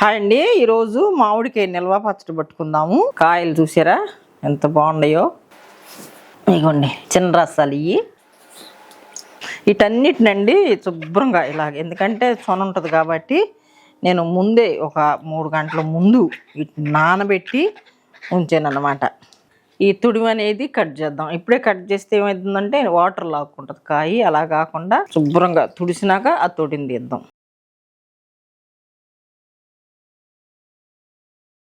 Hi అండి. ఈరోజు మామిడికాయ నిల్వ పచ్చడి పట్టుకుందాము. కాయలు చూసారా? ఎంత బాగున్నాయో. ఇగోండి చిన్న రసాలు ఇవి వీటన్నిటినండి శుభ్రంగా ఇలాగ. ఎందుకంటే సొన ఉంటుంది కాబట్టి నేను ముందే ఒక మూడు గంటల ముందు వీటిని నానబెట్టి ఉంచాను అన్నమాట ఈ తుడిమి అనేది కట్ చేద్దాం. ఇప్పుడే కట్ చేస్తే ఏమవుతుందంటే వాటర్ లాక్కుంటుంది కాయి. అలా కాకుండా శుభ్రంగా తుడిసినాక ఆ తొడిని తీద్దాం.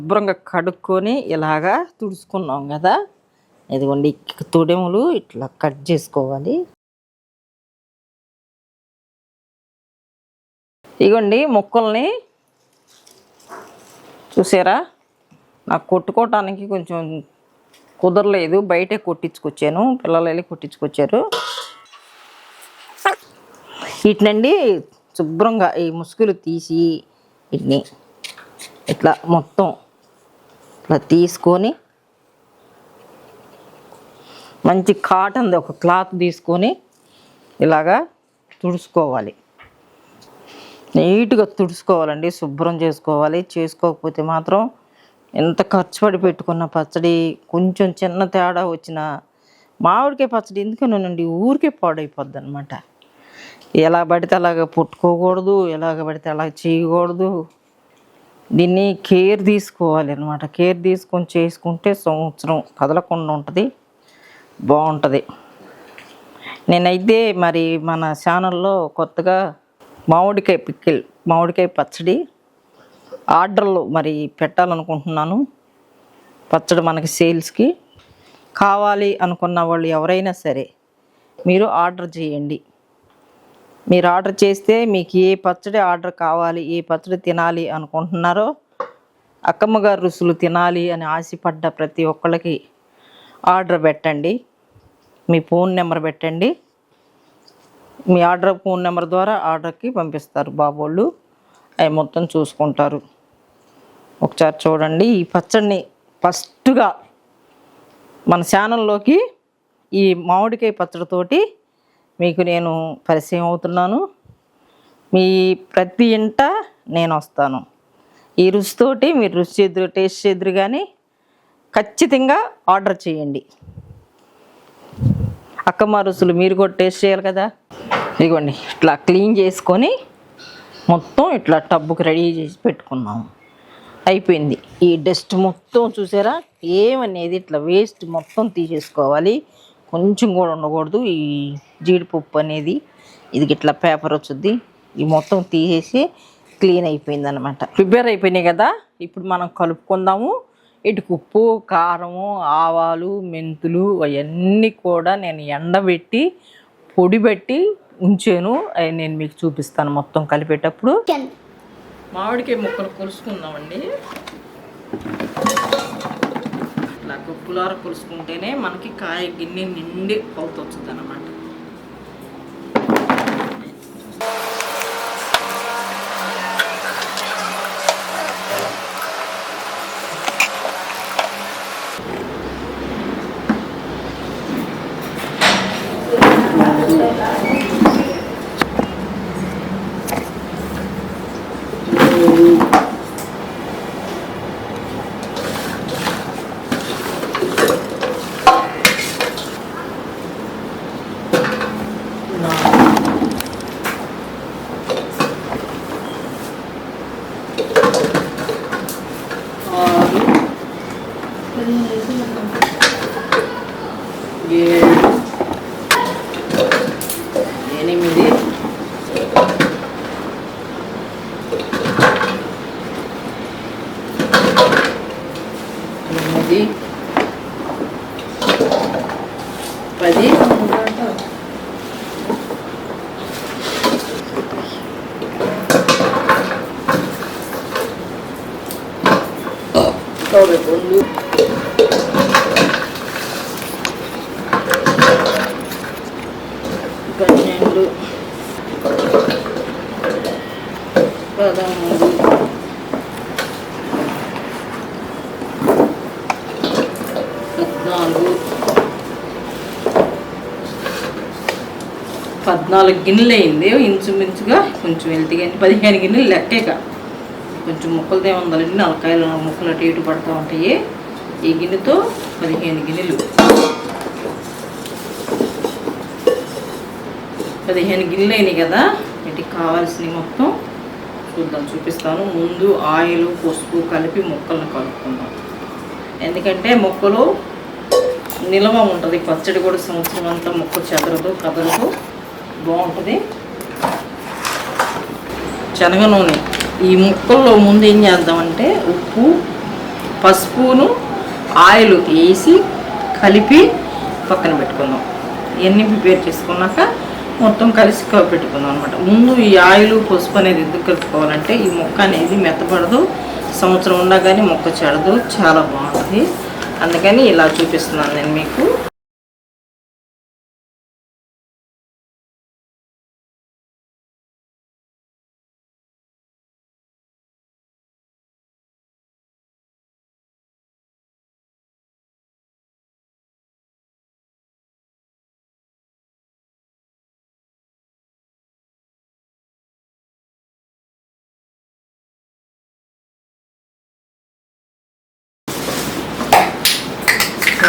శుభ్రంగా కడుక్కొని ఇలాగా తుడుచుకున్నాం కదా. ఇదిగోండి తొడెములు ఇట్లా కట్ చేసుకోవాలి. ఇగోండి ముక్కల్ని చూసారా? నాకు కొట్టుకోవటానికి కొంచెం కుదరలేదు. బయటే కొట్టించుకొచ్చాను. పిల్లలు వెళ్ళి కొట్టించుకొచ్చారు. వీటినండి శుభ్రంగా ఈ ముసుగులు తీసి వీటిని ఇట్లా మొత్తం ఇట్లా తీసుకొని మంచి కాటన్ది ఒక క్లాత్ తీసుకొని ఇలాగా తుడుచుకోవాలి. నీట్గా తుడుచుకోవాలండి శుభ్రం చేసుకోవాలి. చేసుకోకపోతే మాత్రం ఎంత ఖర్చు పడి పెట్టుకున్న పచ్చడి కొంచెం చిన్న తేడా వచ్చిన మామిడికాయ పచ్చడి ఎందుకనండి ఊరికే పాడైపోద్ది అనమాట ఎలా పడితే అలాగ పుట్టుకోకూడదు ఎలాగ పడితే అలాగ చేయకూడదు. దీన్ని కేర్ తీసుకోవాలి అనమాట కేర్ తీసుకొని చేసుకుంటే సంవత్సరం కదలకుండా ఉంటుంది బాగుంటుంది. నేనైతే మరి మన ఛానల్లో కొత్తగా మామిడికాయ పిక్కిల్ మామిడికాయ పచ్చడి ఆర్డర్లు మరి పెట్టాలనుకుంటున్నాను. పచ్చడి మనకి సేల్స్కి కావాలి అనుకున్న వాళ్ళు ఎవరైనా సరే మీరు ఆర్డర్ చేయండి. మీరు ఆర్డర్ చేస్తే మీకు ఏ పచ్చడి ఆర్డర్ కావాలి ఏ పచ్చడి తినాలి అనుకుంటున్నారో అక్కమ్మగారు రుసులు తినాలి అని ఆశపడ్డ ప్రతి ఒక్కళ్ళకి ఆర్డర్ పెట్టండి. మీ ఫోన్ నెంబర్ పెట్టండి. మీ ఆర్డర్ ఫోన్ నెంబర్ ద్వారా ఆర్డర్కి పంపిస్తారు బాబోళ్ళు. అవి మొత్తం చూసుకుంటారు. ఒకసారి చూడండి. ఈ పచ్చడిని ఫస్ట్గా మన ఛానల్లోకి ఈ మామిడికాయ పచ్చడితోటి మీకు నేను పరిచయం అవుతున్నాను. మీ ప్రతి ఇంట నేను వస్తాను. ఈ రుచితోటి మీరు రుచి చేద్దరు టేస్ట్ చేద్దరు కానీ ఖచ్చితంగా ఆర్డర్ చేయండి. అక్కమ్మ రుచులు మీరు కూడా టేస్ట్ చేయాలి కదా. ఇదిగోండి ఇట్లా క్లీన్ చేసుకొని మొత్తం ఇట్లా టబ్బుకి రెడీ చేసి పెట్టుకున్నాము. అయిపోయింది. ఈ డస్ట్ మొత్తం చూసారా? ఏమనేది ఇట్లా వేస్ట్ మొత్తం తీసేసుకోవాలి. కొంచెం కూడా ఉండకూడదు. ఈ జీడిపప్పు అనేది ఇది ఇట్లా పేపర్ వచ్చుద్ది. ఈ మొత్తం తీసేసి క్లీన్ అయిపోయింది అనమాట ప్రిపేర్ అయిపోయినాయి కదా? ఇప్పుడు మనం కలుపుకుందాము. ఇటు ఉప్పు కారము ఆవాలు మెంతులు అవన్నీ కూడా నేను ఎండబెట్టి పొడి పెట్టి ఉంచాను. అవి నేను మీకు చూపిస్తాను మొత్తం కలిపేటప్పుడు. మామిడికాయ ముక్కలు కొలుసుకుందామండి. ఇట్లా గుప్పులార కొలుసుకుంటేనే మనకి కాయ గిన్నె నిండి కొలత వచ్చింది అనమాట Ano ano yeah. పదకొండు పన్నెండు పదమూడు పద్నాలుగు పద్నాలుగు గిన్నెలు అయింది. ఇంచుమించుగా కొంచెం వెళ్తే కానీ పదిహేను గిన్నెలు లెక్కేక. కొంచెం ముక్కలదే ఉండాలండి నలకాయలు ముక్కలు అటు ఇటు పడుతూ ఉంటాయి. ఈ గిన్నెతో పదిహేను గిన్నెలు. పదిహేను గిన్నెలు అయినాయి కదా వీటికి కావాల్సినవి మొత్తం చూద్దాం చూపిస్తాను. ముందు ఆయిల్ పసుపు కలిపి ముక్కలను కలుపుకుందాం. ఎందుకంటే మొక్కలు నిల్వ ఉంటుంది పచ్చడి కూడా సంవత్సరం అంతా మొక్క చెదరదు కదలదు. బాగుంటుంది. శనగ నూనె. ఈ ముక్కల్లో ముందు ఏం చేద్దామంటే ఉప్పు పసుపును ఆయిల్ వేసి కలిపి పక్కన పెట్టుకుందాం. ఇవన్నీ ప్రిపేర్ చేసుకున్నాక మొత్తం కలిసి పెట్టుకుందాం అనమాట ముందు ఈ ఆయిల్ పసుపు అనేది ఎందుకు కలుపుకోవాలంటే ఈ మొక్క అనేది మెత్తపడదు సంవత్సరం ఉన్నా కానీ మొక్క చెడదు చాలా బాగుంటుంది. అందుకని ఇలా చూపిస్తున్నాను నేను మీకు.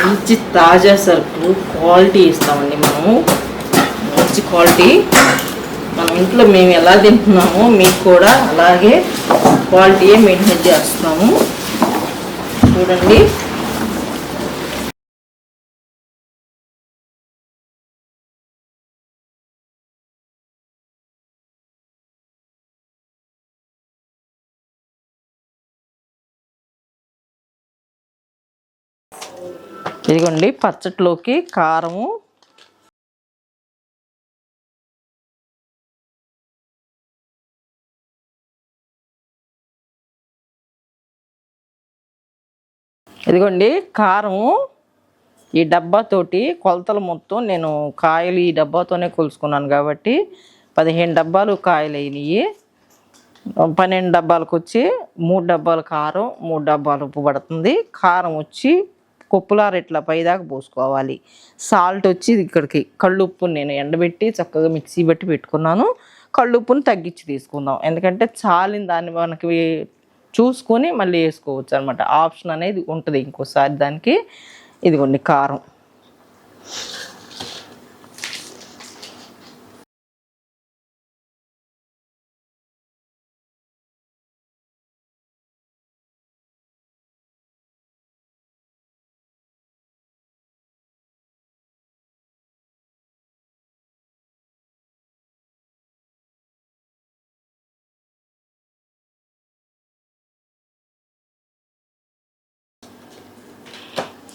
మంచి తాజా సరుకు క్వాలిటీ ఇస్తామండి మనము. మంచి క్వాలిటీ. మన ఇంట్లో మేము ఎలా తింటున్నామో మీకు కూడా అలాగే క్వాలిటీయే మెయింటైన్ చేస్తున్నాము. చూడండి. ఇదిగోండి పచ్చట్లోకి కారము. ఇదిగోండి కారము. ఈ డబ్బాతోటి కొలతలు మొత్తం నేను కాయలు ఈ డబ్బాతోనే కొలుసుకున్నాను కాబట్టి పదిహేను డబ్బాలు కాయలు అయినాయి పన్నెండు డబ్బాలకు వచ్చి మూడు డబ్బాలు కారం మూడు డబ్బాలు ఉప్పు పడుతుంది. కారం వచ్చి కొప్పులార ఇట్లా పైదాకా పోసుకోవాలి. సాల్ట్ వచ్చి ఇక్కడికి కళ్ళుప్పు నేను ఎండబెట్టి చక్కగా మిక్సీ బట్టి పెట్టుకున్నాను. కళ్ళుప్పుని తగ్గించి తీసుకుందాం. ఎందుకంటే చాలిన దాన్ని మనకి చూసుకొని మళ్ళీ వేసుకోవచ్చు అనమాట ఆప్షన్ అనేది ఉంటుంది ఇంకోసారి దానికి. ఇదిగోండి కారం.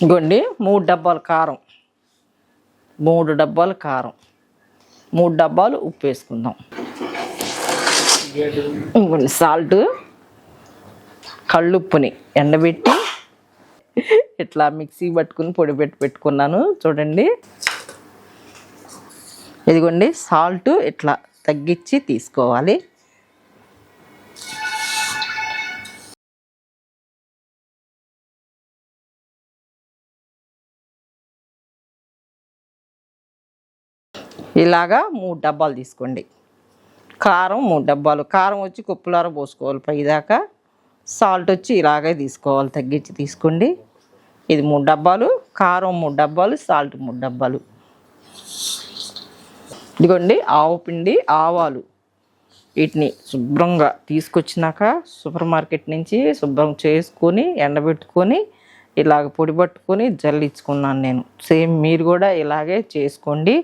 ఇంకోండి మూడు డబ్బాలు కారం. మూడు డబ్బాలు కారం. మూడు డబ్బాలు ఉప్పు వేసుకుందాం. ఇంకోండి సాల్ట్ కళ్ళుప్పుని ఎండబెట్టి ఇట్లా మిక్సీ పట్టుకుని పొడి పెట్టి పెట్టుకున్నాను. చూడండి. ఇదిగోండి సాల్ట్ ఇట్లా తగ్గించి తీసుకోవాలి. ఇలాగా మూడు డబ్బాలు తీసుకోండి. కారం మూడు డబ్బాలు. కారం వచ్చి కుప్పలార పోసుకోవాలి. పైదాకా సాల్ట్ వచ్చి ఇలాగే తీసుకోవాలి. తగ్గించి తీసుకోండి. ఇది మూడు డబ్బాలు. కారం మూడు డబ్బాలు. సాల్ట్ మూడు డబ్బాలు. ఇదిగోండి ఆవు పిండి ఆవాలు. వీటిని శుభ్రంగా తీసుకొచ్చినాక సూపర్ మార్కెట్ నుంచి శుభ్రం చేసుకొని ఎండబెట్టుకొని ఇలాగ పొడి పట్టుకొని జల్లించుకున్నాను నేను. సేమ్ మీరు కూడా ఇలాగే చేసుకోండి.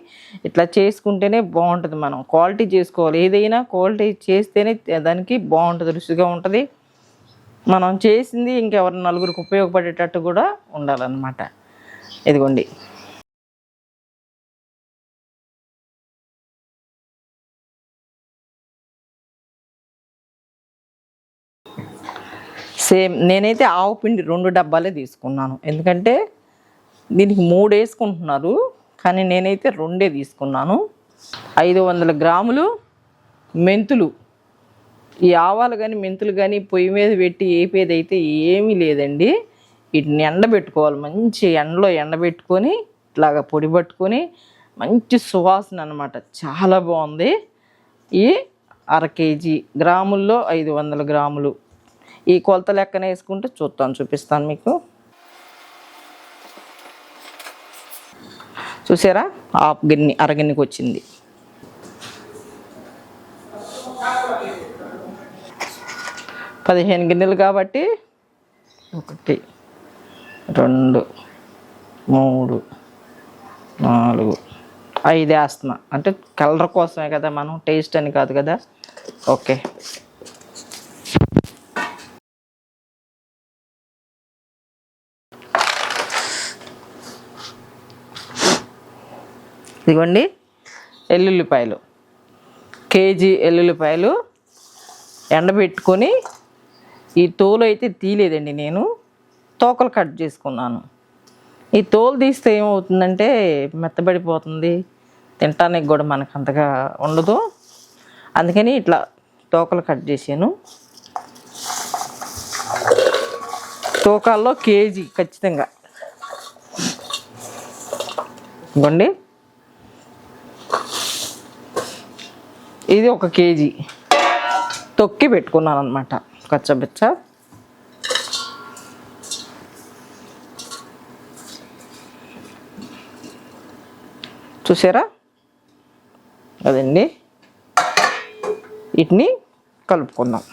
ఇట్లా చేసుకుంటేనే బాగుంటుంది మనం. క్వాలిటీ చేసుకోవాలి. ఏదైనా క్వాలిటీ చేస్తేనే దానికి బాగుంటుంది రుచిగా ఉంటుంది. మనం చేసింది ఇంకెవరి నలుగురికి ఉపయోగపడేటట్టు కూడా ఉండాలన్నమాట. ఇదిగోండి. సేమ్ నేనైతే ఆవు పిండి రెండు డబ్బాలే తీసుకున్నాను. ఎందుకంటే దీనికి మూడు వేసుకుంటున్నారు. కానీ నేనైతే రెండే తీసుకున్నాను. ఐదు వందల గ్రాములు మెంతులు. ఈ ఆవాలు కానీ మెంతులు కానీ పొయ్యి మీద పెట్టి ఏపేది అయితే ఏమీ లేదండి. వీటిని ఎండబెట్టుకోవాలి. మంచి ఎండలో ఎండబెట్టుకొని ఇట్లాగా పొడి పట్టుకొని మంచి సువాసన అనమాట చాలా బాగుంది. ఈ అర కేజీ గ్రాముల్లో ఐదు వందల గ్రాములు. ఈ కొలత లెక్కన వేసుకుంటే చూస్తాను చూపిస్తాను మీకు. చూసారా? హాఫ్ గిన్నె అరగిన్నెకి వచ్చింది. పదిహేను గిన్నెలు కాబట్టి ఒకటి రెండు మూడు నాలుగు ఐదు వేస్తున్నా అంటే కలర్ కోసమే కదా మనం టేస్ట్ అని కాదు కదా? ఓకే. ఇదిగోండి. ఎల్లుల్లిపాయలు. కేజీ ఎల్లుల్లిపాయలు ఎండబెట్టుకొని ఈ తోలు అయితే తీయలేదండి నేను. తోకలు కట్ చేసుకున్నాను. ఈ తోలు తీస్తే ఏమవుతుందంటే మెత్తబడిపోతుంది. తినటానికి కూడా మనకు అంతగా ఉండదు. అందుకని ఇట్లా తోకలు కట్ చేసాను తూకాల్లో కేజీ ఖచ్చితంగా. ఇవ్వండి ఇది ఒక కేజీ. తొక్కి పెట్టుకున్నాను అనమాట కచ్చబెచ్చ. చూసారా? అదండి. వీటిని కలుపుకుందాం.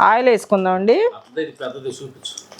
ఆయిల్ వేసుకుందామండి. అదే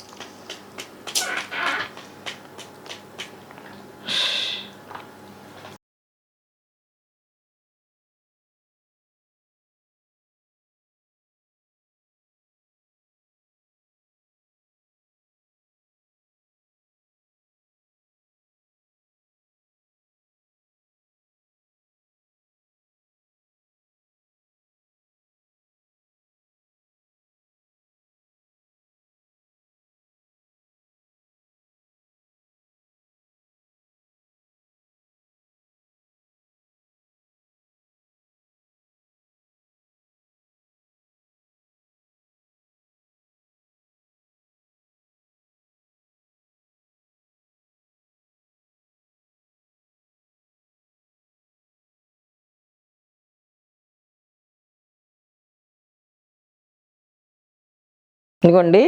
ఇదిగోండి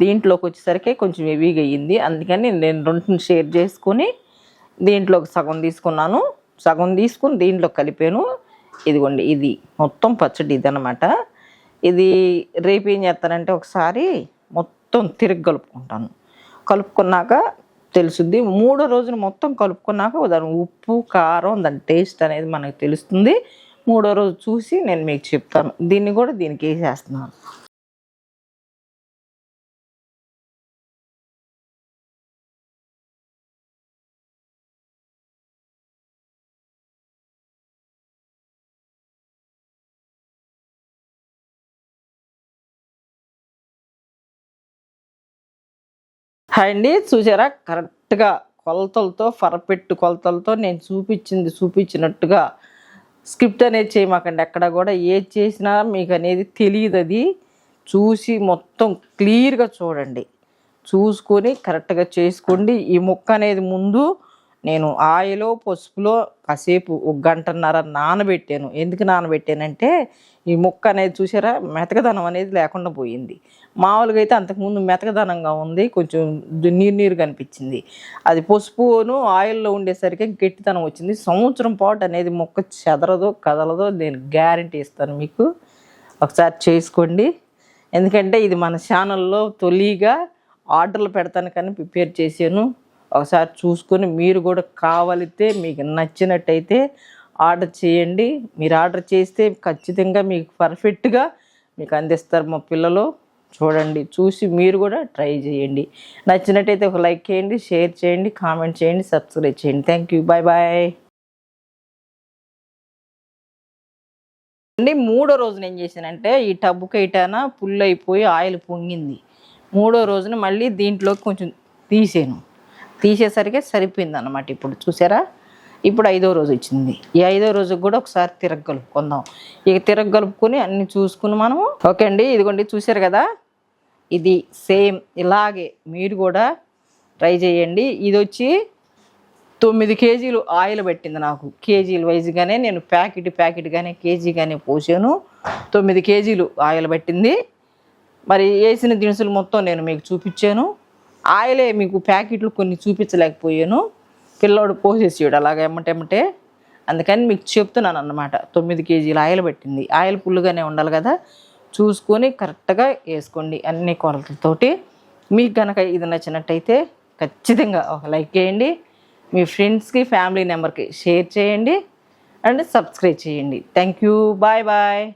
దీంట్లోకి వచ్చేసరికి కొంచెం హెవీగా అయ్యింది. అందుకని నేను రెండుని షేర్ చేసుకొని దీంట్లోకి సగం తీసుకున్నాను. సగం తీసుకుని దీంట్లో కలిపాను. ఇదిగోండి ఇది మొత్తం పచ్చడి ఇది ఇది రేపు ఏం చేస్తానంటే ఒకసారి మొత్తం తిరిగి కలుపుకుంటాను. కలుపుకున్నాక తెలుసుద్ది మూడో రోజున మొత్తం కలుపుకున్నాక దాని ఉప్పు కారం దాని టేస్ట్ అనేది మనకు తెలుస్తుంది. మూడో రోజు చూసి నేను మీకు చెప్తాను. దీన్ని కూడా దీనికి వేసేస్తున్నాను. హాయ్ అండి. చూసారా? కరెక్ట్గా కొలతలతో ఫరపెట్టు కొలతలతో నేను చూపించింది చూపించినట్టుగా స్క్రిప్ట్ అనేది చేయమాకండి. ఎక్కడ కూడా ఏది చేసినా మీకు అనేది తెలియదు అది. చూసి మొత్తం క్లియర్గా చూడండి. చూసుకొని కరెక్ట్గా చేసుకోండి. ఈ ముక్క అనేది ముందు నేను ఆయిలో పసుపులో కాసేపు ఒక గంటన్నర నానబెట్టాను. ఎందుకు నానబెట్టానంటే ఈ ముక్క అనేది చూసారా? మెతకదనం అనేది లేకుండా పోయింది. మామూలుగా అయితే అంతకుముందు మెతకదనంగా ఉంది. కొంచెం నీరు నీరు కనిపించింది అది పసుపును ఆయిల్లో ఉండేసరికి గట్టితనం వచ్చింది. సంవత్సరం పాటు అనేది మొక్క చెదరదో కదలదో నేను గ్యారంటీ ఇస్తాను మీకు. ఒకసారి చేసుకోండి. ఎందుకంటే ఇది మన ఛానల్లో తొలిగా ఆర్డర్లు పెడతాను కానీ ప్రిపేర్ చేశాను. ఒకసారి చూసుకొని మీరు కూడా కావాలితే మీకు నచ్చినట్టయితే ఆర్డర్ చేయండి. మీరు ఆర్డర్ చేస్తే ఖచ్చితంగా మీకు పర్ఫెక్ట్గా మీకు అందిస్తారు మా పిల్లలు. చూడండి చూసి మీరు కూడా ట్రై చేయండి. నచ్చినట్టయితే ఒక లైక్ చేయండి షేర్ చేయండి కామెంట్ చేయండి సబ్స్క్రైబ్ చేయండి. Thank you. Bye bye. అండి మూడో రోజున ఏం చేశానంటే ఈ టబ్బు కైటాన పుల్ అయిపోయి ఆయిల్ పొంగింది. మూడో రోజున మళ్ళీ దీంట్లోకి కొంచెం తీసాను. తీసేసరికి సరిపోయింది అన్నమాట ఇప్పుడు. చూసారా? ఇప్పుడు ఐదో రోజు వచ్చింది ఈ ఐదో రోజుకి కూడా ఒకసారి తిరగలుపుకుందాం ఇక తిరగలుపుకుని అన్ని చూసుకుని మనము ఓకే అండి ఇదిగోండి చూసారు కదా? ఇది సేమ్ ఇలాగే మీరు కూడా ట్రై చేయండి. ఇది వచ్చి తొమ్మిది కేజీలు ఆయిల్ పెట్టింది నాకు. కేజీలు వైజ్గానే నేను ప్యాకెట్ ప్యాకెట్గానే కేజీగానే పోసాను. తొమ్మిది కేజీలు ఆయిల్ పెట్టింది. మరి వేసిన దినుసులు మొత్తం నేను మీకు చూపించాను. ఆయిలే మీకు ప్యాకెట్లు కొన్ని చూపించలేకపోయాను. పిల్లోడు పోసేసాడు అలాగ ఎమ్మటెమ్మటే అందుకని మీకు చెప్తున్నాను అన్నమాట. తొమ్మిది కేజీలు ఆయిల్ పెట్టింది. ఆయిల్ ఫుల్గానే ఉండాలి కదా. చూసుకొని కరెక్ట్గా వేసుకోండి అన్ని కొలతలతోటి. మీకు కనుక ఇది నచ్చినట్టయితే ఖచ్చితంగా ఒక లైక్ చేయండి. మీ ఫ్రెండ్స్కి ఫ్యామిలీ నెంబర్కి షేర్ చేయండి. అండ్ సబ్స్క్రైబ్ చేయండి. Thank you. Bye bye.